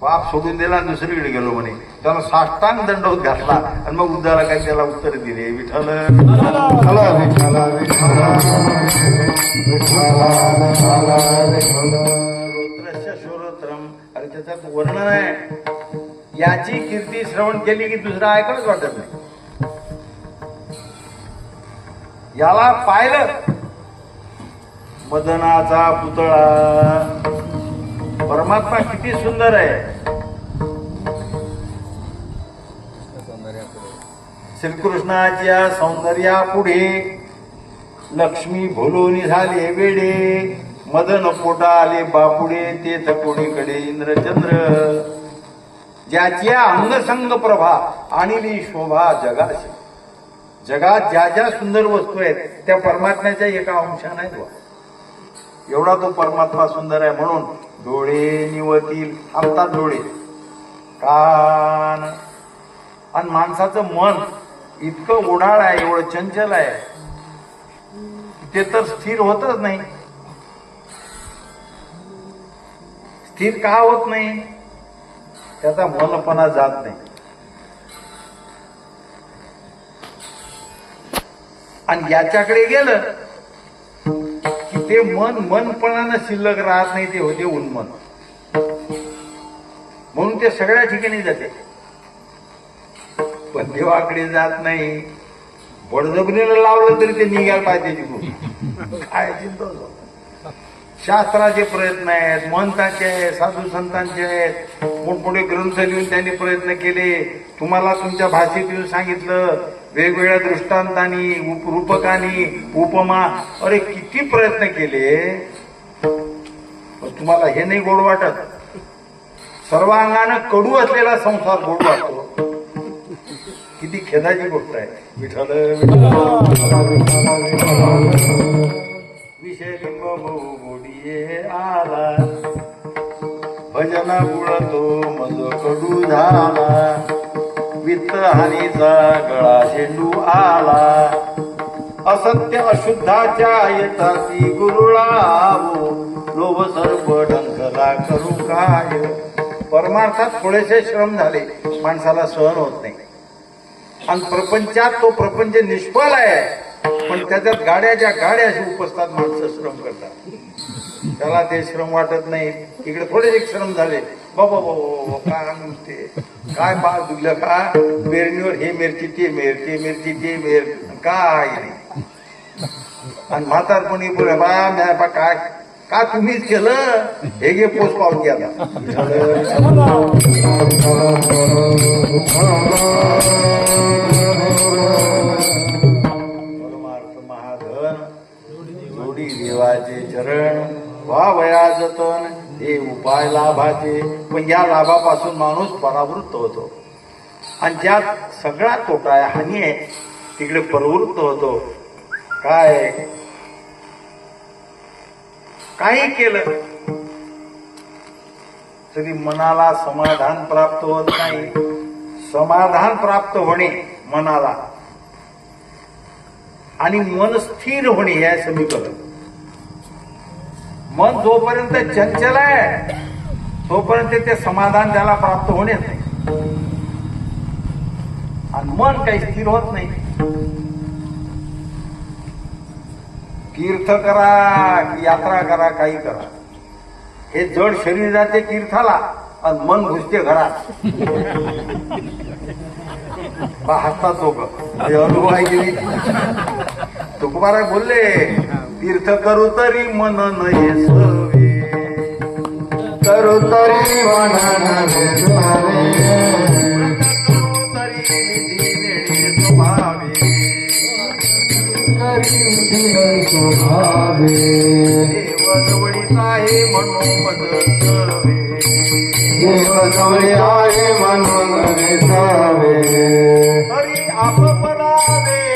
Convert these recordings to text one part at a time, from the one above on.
पाप सोडून दिला दुसरीकडे गेलो म्हणे. त्याला साष्टांग दंडवत घातला. आणि मग उद्याला काही त्याला उत्तर दिले? विठ्ठल. विठ्ठला विठ्ठला विठ्ठला विठ्ठला अरे त्याच्यात वर्णन आहे. याची कीर्ती श्रवण केली की दुसरं ऐकणच वाटत नाही. याला पाहिलं. मदनाचा पुतळा. परमात्मा किती सुंदर आहे. श्रीकृष्णाच्या सौंदर्यापुढे लक्ष्मी भोलोनी झाले वेडे मदन पोटा आले बापुडे तेथ कोणीकडे इंद्रचंद्र. ज्याच्या अंगसंग प्रभा आणि शोभा जगाशी. जगात ज्या ज्या सुंदर वस्तू आहेत त्या परमात्म्याच्या एका अंशाने बुवा. एवढा तो परमात्मा सुंदर आहे म्हणून डोळे निवतील थांबतात डोळे. कान. आणि माणसाचं मन इतकं उडाळ आहे एवढं चंचल आहे ते तर स्थिर होतच नाही. स्थिर का होत नाही? त्याचा मनपणा जात नाही. आणि याच्याकडे गेलं ते मन मनपणानं शिल्लक राहत नाही ते होते उन्मन म्हणून ते सगळ्या ठिकाणी जाते. पण देवाकडे जात नाही. बडजबरीला लावलं तरी ते निघायला पाहिजे तिकडून. काय चिंता शास्त्राचे प्रयत्न आहेत महंतांचे आहेत साधू संतांचे आहेत. मोठमोठे ग्रंथ लिहून त्यांनी प्रयत्न केले. तुम्हाला तुमच्या भाषेत येऊन सांगितलं वेगवेगळ्या दृष्टांतानी रूपकानी उपमा. अरे किती प्रयत्न केले. तुम्हाला हे नाही गोड वाटत. सर्वांगानं कडू असलेला संसार गोड वाटतो. किती खेदाची गोष्ट आहे. विठ्ठल विषलिंब गोडिये आला. भजना बुडतो मज कडू झाला. वित्त हानीचा गळा झेंडू आला असत्य अशुद्धाच्या येताती गुरुळावो लोभ सर्व डंकला करू काय परमार्थात थोडेसे श्रम झाले माणसाला सहन होत नाही आणि प्रपंचात तो प्रपंच निष्फळ आहे पण त्याच्यात गाड्याच्या गाड्या अशी उपसतात माणसं श्रम करतात त्याला ते श्रम वाटत नाही इकडे थोडेसे श्रम झाले बाबा बाबा काय नुसते काय बाळ दुखलं का? पेरणीवर हे मिरची ते मिर ते मिरची ते मिर काय नाही. आणि म्हातारपणी बोल बा म्या बा काय? का तुम्हीच केलं? हे घे पोच पाहून घ्या परमार्थ महाधन जोडी देवाचे चरण वा वया जतन. हे उपाय लाभाचे. पण या लाभापासून माणूस परावृत्त होतो. आणि ज्यात सगळा तोटा आहे हानी आहे तिकडे प्रवृत्त होतो. काय? काही केलं. तरी मनाला समाधान प्राप्त होत नाही. समाधान प्राप्त होणे मनाला. आणि मन स्थिर होणे हे समीकरण. मन जोपर्यंत चंचल आहे तोपर्यंत ते समाधान त्याला प्राप्त होणेच नाही. आणि मन काही स्थिर होत नाही. तीर्थ करा यात्रा करा काही करा. हे जड शरीर जाते तीर्थाला आणि मन घुसते घरात. बा हसतात लोक. हे अनुभव आहे तुकबारा बोलले तीर्थ करू तरी मन नये सवे. करू तरी मन विसावे. तरी स्वभावे देव आहे म्हणून मद सवे आहे म्हणून हरी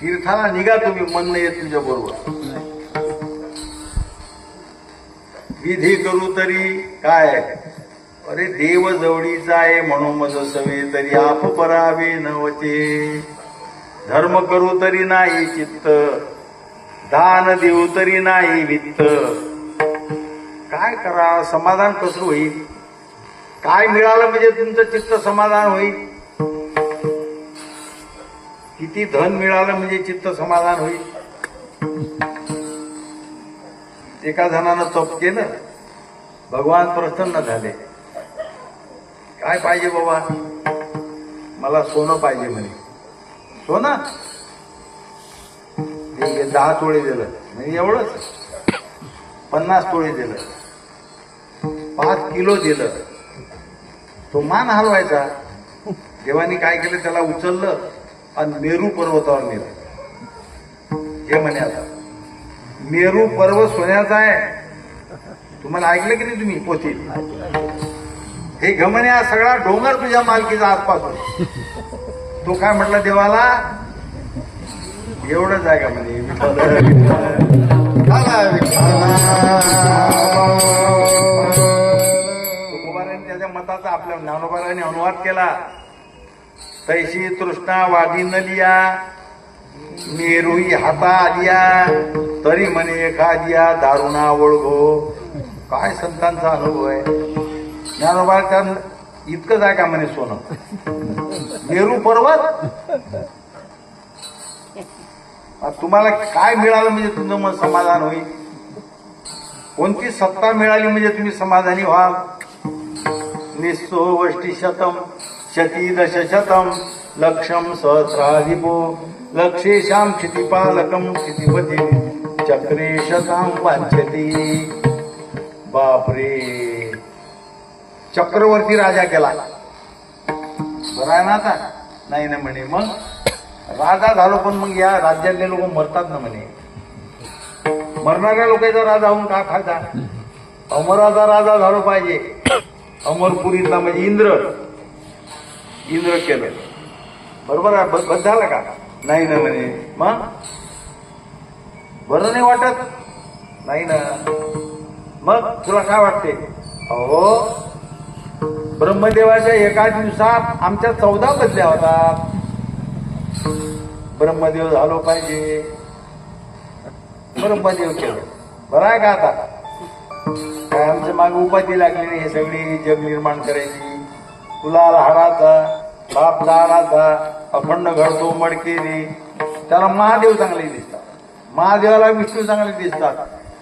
तीर्थाला निघा तुम्ही मन नाही येत तुझ्या बरोबर. विधी करू तरी काय? अरे देव जवळीचा आहे म्हणून मज सवे तरी आप परावे नवते धर्म करू तरी नाही चित्त दान देऊ तरी नाही वित्त. काय करा समाधान कसं होईल? काय मिळालं म्हणजे तुमचं चित्त समाधान होईल? किती धन मिळालं म्हणजे चित्त समाधान होईल? एका जणानं तप केलं भगवान प्रसन्न झाले. काय पाहिजे बाबा? मला सोनं पाहिजे म्हणे. सोनं? दहा तोळे दिलं. म्हणजे एवढंच. पन्नास तोळे दिलं. पाच किलो दिलं. तो मान हलवायचा. देवानी काय केलं? त्याला उचललं. आणि मेरू पर्वतावर नेलं. हे म्हणे आता. मेरू पर्वत सोन्याचा आहे. तुम्हाला ऐकलं की नाही तुम्ही? पोथी. हे घमने हा सगळा डोंगर तुझ्या मालकीचा आसपास तो काय म्हटलं देवाला? एवढंच आहे का म्हणे? त्याच्या मताचा आपल्या ज्ञानोबाराने अनुवाद केला. तैशी तृष्णा वादी नलिया लिया मेरुई हाता आलिया तरी म्हणे एखादिया दारुणा ओळखो काय संतांचा अनुभव आहे? ज्ञानोबा त्या इतकंच आहे का म्हणे सोनं? मेरू पर्वत? तुम्हाला काय मिळालं म्हणजे तुमचं मन समाधान होईल? कोणती सत्ता मिळाली म्हणजे तुम्ही समाधानी व्हाल? निस्सो वष्टी शतम. शती दश लक्षम सहस्राधिपो लक्षेशाम क्षितिपालकम क्षितिपती चक्रे शताम वांछती बापरे! चक्रवर्ती राजा केला। बरं आहे ना आता? नाही ना म्हणे. मग राजा झालो पण मग या राज्यातले लोक मरतात ना म्हणे. मरणाऱ्या लोकांचा राजा होऊन का फायदा? अमराचा राजा झालो पाहिजे. अमरपुरीतला म्हणजे इंद्र. इंद्र केलं. बरोबर आहे? बस झालं का? नाही ना म्हणे मग? बरं नाही वाटत? नाही ना. मग तुला काय वाटते? अहो ब्रह्मदेवाच्या एका दिवसात आमच्या चौदा बदल्या होतात. ब्रह्मदेव झालो पाहिजे. ब्रह्मदेव केलं. बरं आहे का आता? काय आमच्या मागे उपाधी लागली हे सगळी जग निर्माण करायची. तुला हाडाचा बाप दाडाचा अखंड घडतो मडकेरी त्याला महादेव चांगले दिसतात. महादेवाला विष्णू चांगले दिसतात.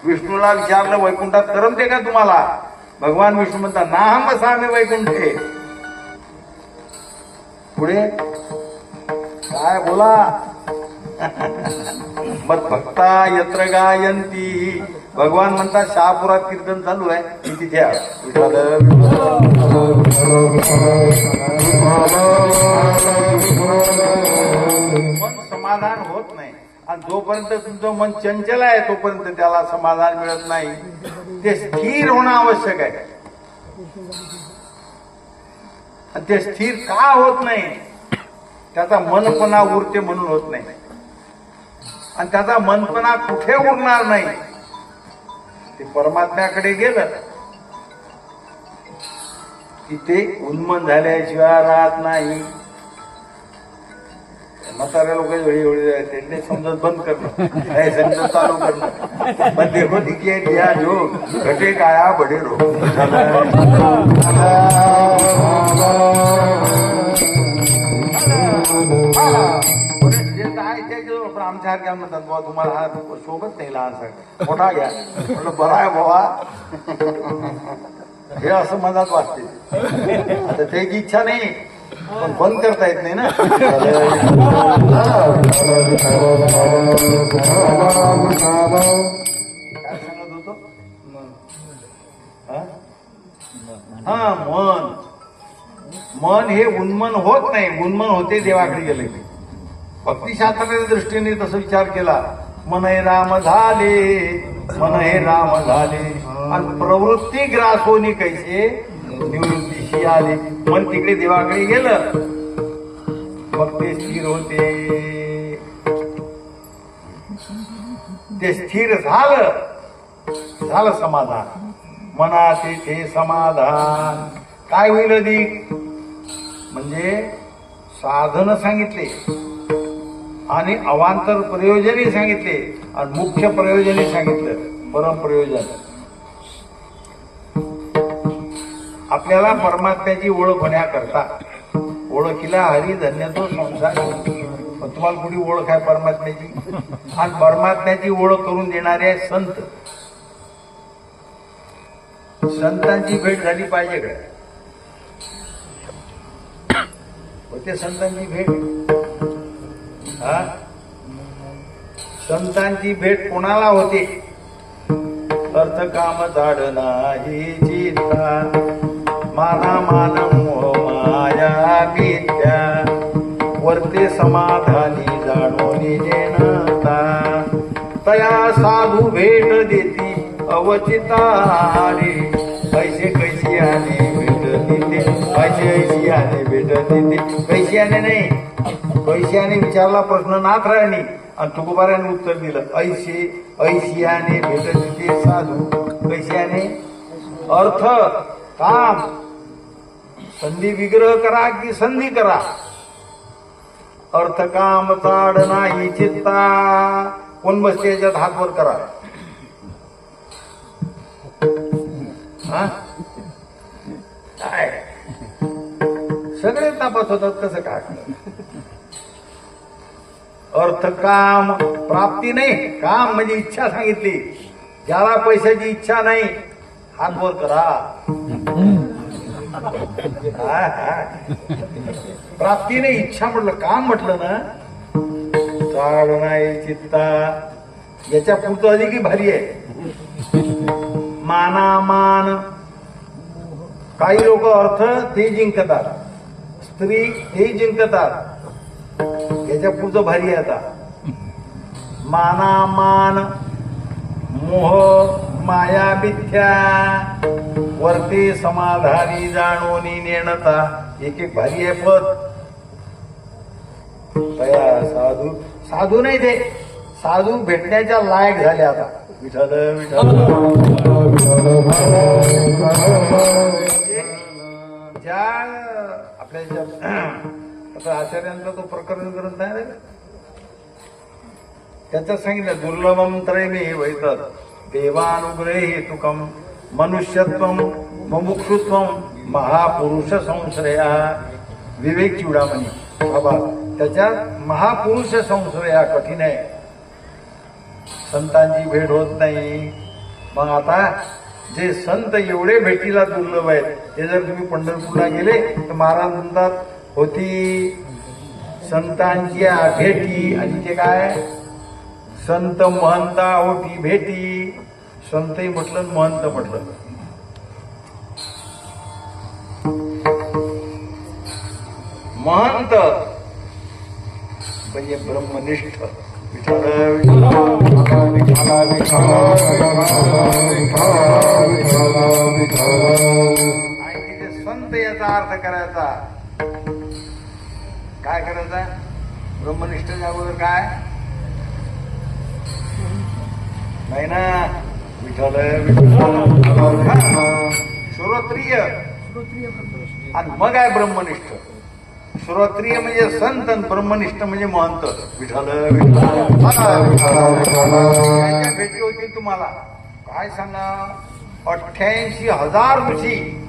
विष्णूला विचारलं वैकुंठात करमते का तुम्हाला? भगवान विष्णू म्हणतात नाम सामे वैकुंठे. पुढे काय बोला? मग भक्ता यत्र गायंती भगवान म्हणतात शहापुरात कीर्तन चालू आहे मी तिथे मन समाधान होत नाही. आणि जोपर्यंत तुमचं मन चंचल आहे तोपर्यंत त्याला समाधान मिळत नाही. ते स्थिर होणं आवश्यक आहे. आणि ते स्थिर का होत नाही? त्याचा मनपणा उरते म्हणून होत नाही. आणि त्याचा मनपणा कुठे उरणार नाही. ते परमात्म्याकडे गेलं की ते उन्मन झाल्याशिवाय राहत नाही. म्हाताऱ्या लोक वेळी त्यांनी समजत बंद करणं नाही समजत चालू करणं. पण ते होती की दिया जो घटे काया बडे रो जे आहे त्याच्याजवळ पण आमच्या सारख्या म्हणतात बाबा तुम्हाला हा शोभत नाही लहानसा. मोठा घ्या. म्हटलं बरा आहे बाबा हे असं मनात वाटते. आता त्याची इच्छा नाही पण बंद करता येत नाही ना. काय सांगत होतो? हा? हा मन. मन हे उन्मन होत नाही. उन्मन होते देवाकडे गेले. की. दृष्टीने तसं विचार केला मन हे राम झाले मन हे राम झाले. आणि प्रवृत्ती ग्रासोनी कैसे? निवृत्तीशी आले आली. मन तिकडे देवाकडे गेलं. मग ते स्थिर होते. ते स्थिर झालं. झालं समाधान. मनाचे ते समाधान. काय होईल अधिक म्हणजे साधन सांगितले. आणि अवांतर प्रयोजनही सांगितले आणि मुख्य प्रयोजनही सांगितलं. परमप्रयोजन आपल्याला परमात्म्याची ओळख होण्याकरता ओळखीला हरी धन्य तो संसार. तुम्हाला कुठे ओळख आहे परमात्म्याची? आणि परमात्म्याची ओळख करून देणारे आहे संत. संतांची भेट झाली पाहिजे का होते संतांची भेट हा? संतांची भेट कोणाला होते? अर्थ काम झाड नाही चिंता माना मान मोह माया विद्या वरते समाधानी जाणून जेनता तया साधू भेट देती अवचितारी पैसे कैसी आले भेट देते? पैसे कैसी आले भेट देते? पैसे आले नाही. पैशाने विचारला प्रश्न नाथ राणी आणि तुकोबाराने उत्तर दिलं ऐशी ऐशियाने भेट देते साधू. पैशाने अर्थ काम. संधी विग्रह करा की संधी करा. अर्थ काम ताड नाही चित्ता. कोण बसते याच्यात हातवर करा. हा? काय? सगळे तापास होतात कसं काय? अर्थ काम प्राप्ती नाही काम म्हणजे इच्छा सांगितली. ज्याला पैशाची इच्छा नाही हात वर करा प्राप्ती नाही इच्छा म्हटलं काम म्हटलं ना चाड नाही चित्ता. याच्या पुढचं अधिक भारी आहे. मानामान काही लोक अर्थ ते जिंकतात स्त्री ते जिंकतात. याच्या पुढचं भारी आहे आता. मानामान मोह माया मिथ्या वरती समाधानी जाणोनी नेणता. एक एक भारी आहे पद. साधू. साधू नाही ते. साधू भेटण्याच्या लायक झाले आता. विठल विठल ज्या आपल्या आता आचार्यांचा तो प्रकरण ग्रंथ आहे ना त्याच्यात सांगितलं दुर्लभम त्रयमे वैतर देवानुग्रही तुकम मनुष्यत्व मुमुक्षुत्व महापुरुष संश्रया विवेक चिवडामणी बाबा त्याच्यात महापुरुष संश्रया कठीण आहे. संतांची भेट होत नाही. मग आता जे संत एवढे भेटीला दुर्लभ आहेत ते जर तुम्ही पंढरपूरला गेले तर महाराज म्हणतात होती संतांची भेटी आणि ते काय संत महंता होती भेटी संतही म्हटलं महंत म्हटलं महंत म्हणजे ब्रह्मनिष्ठ आणि तिथे संत याचा अर्थ करायचा काय करायचं ब्रह्मनिष्ठच्या अगोदर काय? नाही ना? विठ्ठल श्रोत्रिय. आणि मग आहे ब्रह्मनिष्ठ. श्रोत्रिय म्हणजे संत आणि ब्रह्मनिष्ठ म्हणजे महंत. विठ्ठल विठ्ठल. भेटी होतील तुम्हाला? काय सांगा? अठ्ठ्याऐंशी हजार ऋषी.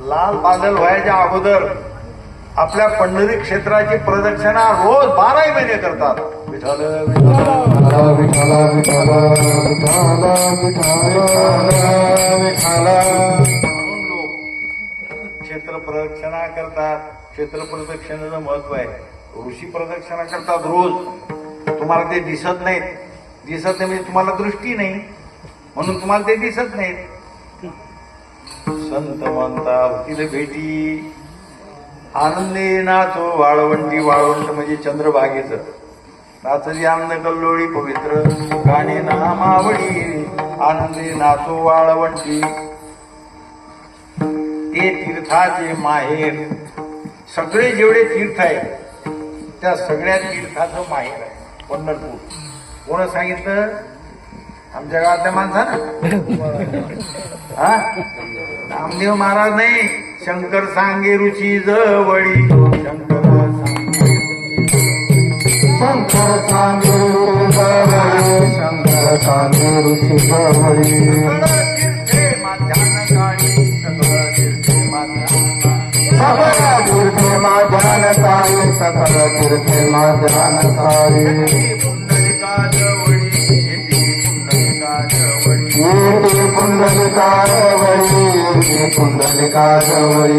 लाल बादल व्हायच्या अगोदर आपल्या पंढरी क्षेत्राची प्रदक्षिणा रोज बाराही महिने करतात म्हणून लोक क्षेत्र प्रदक्षिणा करतात क्षेत्र प्रदक्षिणेचं महत्त्व आहे ऋषी प्रदक्षिणा करतात रोज तुम्हाला ते दिसत नाहीत दिसत नाही म्हणजे तुम्हाला दृष्टी नाही म्हणून तुम्हाला ते दिसत नाहीत संत म्हणता होतील भेटी. आनंदे नाचो वाळवंटी वाळवंट म्हणजे चंद्रभागेचं. नाचली आनंद कल्लोळी पवित्र गाणे नामावळी आनंदे नाचो वाळवंटी. हे तीर्थाचे माहेर. सगळे जेवढे तीर्थ आहेत त्या सगळ्या तीर्थाचं माहेर आहे पंढरपूर. कोण सांगितलं? आमच्या गावातल्या माणसानं? हा? नामदेव महाराज नाही शंकर सांगे रुची जवळी. शंकर सांगे शंकर चांदे रुची गवळी सकळ तीर्थे माध्यान काळी. सकळ तीर्थे माध्यान सकळ पुंडलिका जवळी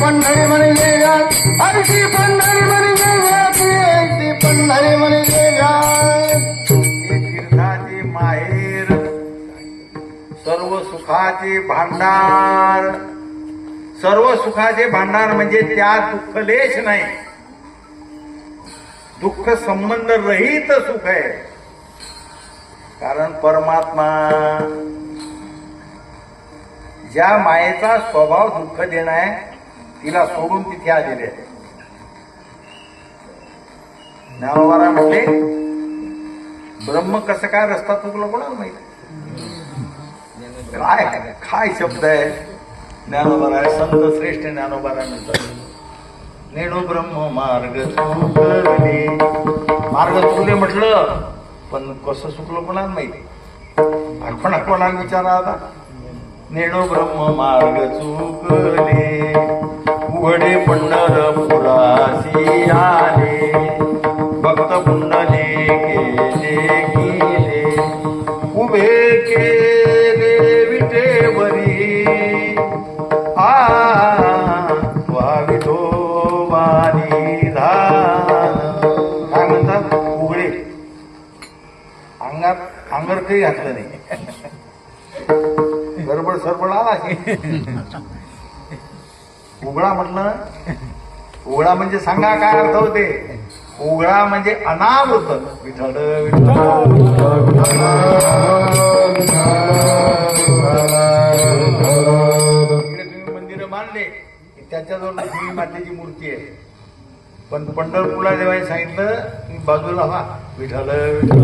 पंढरी म्हणजे पंढरी म्हणजे पंढरी म्हणजे सुखाचे भांडार. सर्व सुखाचे भांडार म्हणजे त्यात दुःखलेश नाही. दुःख संबंध रहित सुख आहे. कारण परमात्मा ज्या मायेचा स्वभाव दुःख देणं आहे तिला सोडून तिथे आलेले आहे ज्ञानोबारा म्हटले ब्रह्म कसं काय रस्ता चुकलं कोणाला माहिती? काय? काय शब्द आहे? ज्ञानोबारा आहे संत श्रेष्ठ ज्ञानोबारा म्हणतात नेणू ब्रह्म मार्ग चुकले मार्ग चुकले म्हटलं पण कसं चुकलं कोणाला माहिती? कोणा कोणाला विचारा आता? नेणू ब्रह्म मार्ग चुकले उघडे पंढरपुरासी आले. भक्त पुंडले केले गेले. उभे काही घातलं नाही. गडबड सरबड आला की उघडा म्हटलं. उघडा म्हणजे सांगा काय अर्थ होते? उघडा म्हणजे अनावृत. विठ्ठल विठ्ठल. इकडे तुम्ही मंदिरं बांधले. त्याच्याजवळ लक्ष्मी मातेची मूर्ती आहे. पण पंढरपूरला जेव्हा सांगितलं तुम्ही बाजूला विठ्ठल विठ्ठल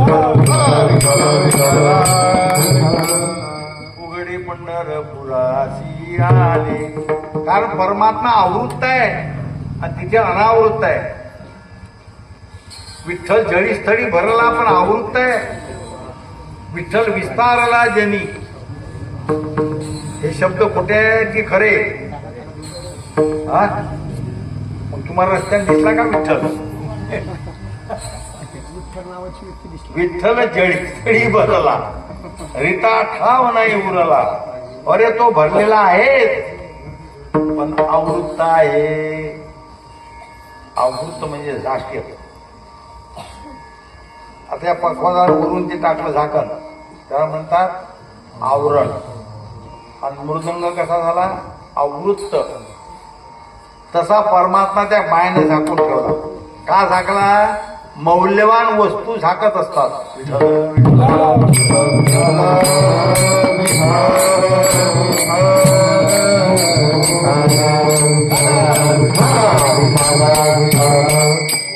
उघडे पंढरपुराशी आले कारण परमात्मा आवृत्त आहे आणि तिथे अनावृत्त आहे विठ्ठल जळीस्थळी भरला पण आवृत्त आहे विठ्ठल विस्तारला जनी हे शब्द आहेत की खरे हा तुम्हाला रस्त्याने दिसला का विठ्ठल? विठ्ठल जळीस्थळी भरला रिता ठाव नाही उरला. अरे तो भरलेला आहे. पण आवृत्त आहे. आवृत्त म्हणजे झाक्य आता या पक्वादार उरून ते टाकलं झाकण. त्याला म्हणतात आवरण. आणि मृदंग कसा झाला? आवृत्त. तसा परमात्मा त्या मायने झाकून ठेवला. का झाकला? मौल्यवान वस्तू झाकत असतात.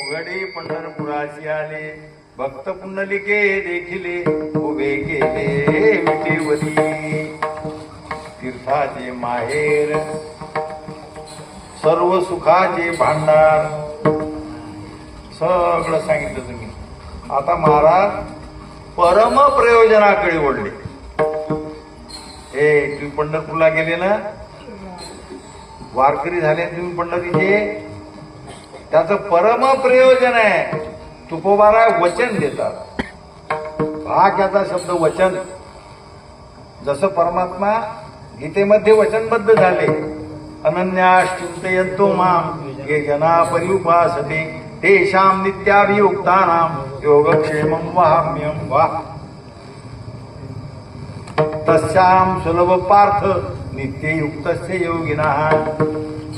उघडे पंढरपुराची आले. भक्त पुंडलिके देखिले उभे केले विटेवरी तीर्थाचे माहेर सर्व सुखाचे भांडार. सगळं सांगितलं तुम्ही. आता महाराज परम प्रयोजनाकडे ओढले हे तुम्ही पंढरपूरला गेले ना? वारकरी झाले तुम्ही पंढरीचे? त्याचं परम प्रयोजन आहे. तुकोबारा वचन देतात. भाग याचा शब्द वचन. जसं परमात्मा गीतेमध्ये वचनबद्ध झाले अनन्यास माम ये जना परिउपासते तेषाम नित्याभियुक्तानाम योगक्षेमं वाम्यं वा। तस्याम सुलभ पार्थ योगिनः। योगिना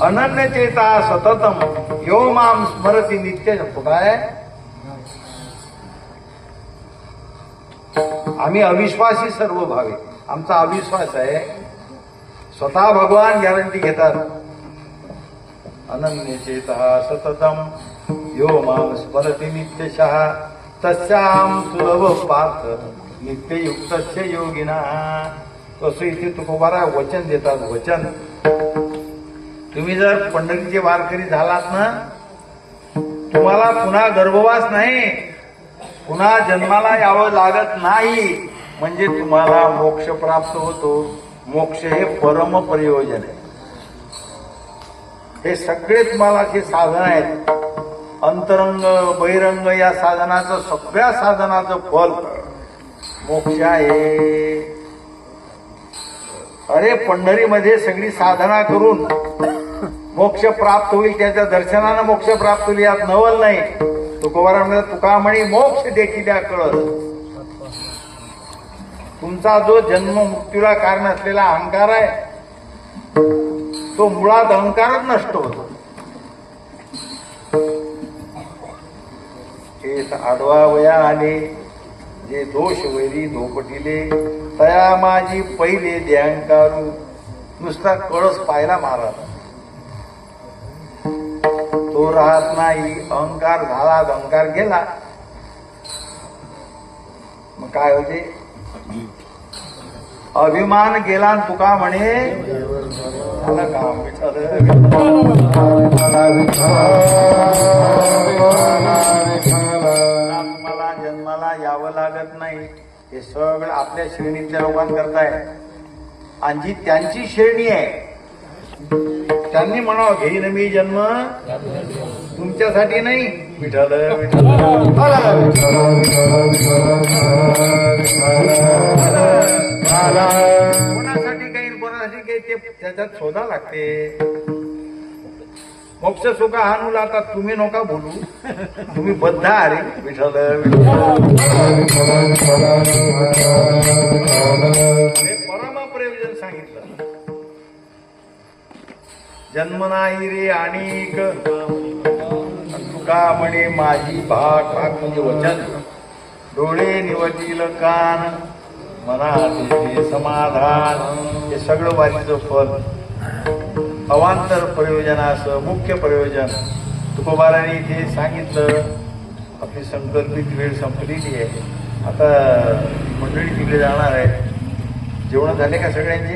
अनन्य चेता सततम यो माम स्मरति नित्य काय? आम्ही अविश्वासी सर्व भावे आमचा अविश्वास आहे स्वतः भगवान गॅरंटी घेतात. अनन्य चेत सततम यो माम स्मरती नित्यशः तस्याम सुलभ पार्थ नित्ययुक्त योगिना। तसं इथे तुकोबारा वचन देतात वचन. तुम्ही जर पंढरीचे वारकरी झालात ना तुम्हाला पुन्हा गर्भवास नाही पुन्हा जन्माला यावं लागत नाही म्हणजे तुम्हाला मोक्ष प्राप्त होतो. मोक्ष हे परम प्रयोजन आहे. हे सगळेच मला जे साधन आहेत अंतरंग बहिरंग या साधनाचं सगळ्या साधनाचं फल मोक्ष आहे. अरे पंढरीमध्ये सगळी साधना करून मोक्ष प्राप्त होईल त्याच्या दर्शनानं मोक्ष प्राप्त होईल यात नवल नाही. तुकोबारामध्ये तुका म्हणे मोक्ष देखील या कळत तुमचा जो जन्म मृत्यूला कारण असलेला अहंकार आहे तो मुळात अहंकारच नष्ट होतो. हे आडवा वया आले जे दोष वैरी धोपटिले तया माझी पहिले ध्यानकारू नुसता कळस पायला महाराज तो राहत नाही अहंकार झाला अहंकार गेला. मग काय होते? अभिमान गेला तुका म्हणे झालं तुम्हाला जन्माला यावं लागत नाही. हे सगळं आपल्या श्रेणीतल्या लोकांकरताय आणि जी त्यांची श्रेणी आहे त्यांनी म्हणावं घेईन मी जन्म. तुमच्यासाठी नाही. विठ्ठल विठ्ठल. कोणासाठी काही कोणासाठी काही ते त्याच्यात शोधा लागते. मोक्ष सुख हानूला आता तुम्ही नका बोलू. तुम्ही बद्ध अरे विठ्ठल विठ्ठल. जन्म नाही रे आणि तुका म्हणे माझी भाग भाग म्हणजे वचन. डोळे निवडील कान मनात समाधान हे सगळं वारीचं फल. अवांतर प्रयोजनाचं मुख्य प्रयोजन. तुकोबाराने इथे सांगितलं आपली संकल्पित वेळ संपलेली आहे. आता मंडळी तिकडे जाणार आहे जेवण झाले का सगळ्यांचे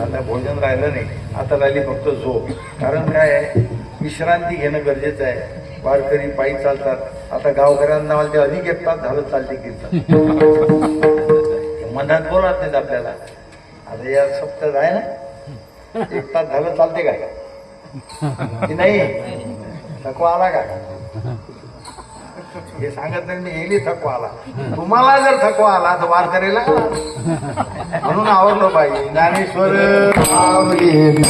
आता भोजन राहिलं नाही. आता राहिली फक्त झोप. कारण काय आहे? विश्रांती घेणं गरजेचं आहे. वारकरी पायी चालतात. आता गावकऱ्यांना मला ते अधिक एक तास झालं चालते कीर्तन. मनात बोलत नाहीत आपल्याला. आता या सप्ताह आहे ना? एक तास झालं चालते काय की नाही? थकवा आला का? हे सांगत नाही मी येईल थकवा आला. तुम्हाला जर थकवा आला तर वारकरीला म्हणून आवडलो पाहिजे ज्ञानेश्वर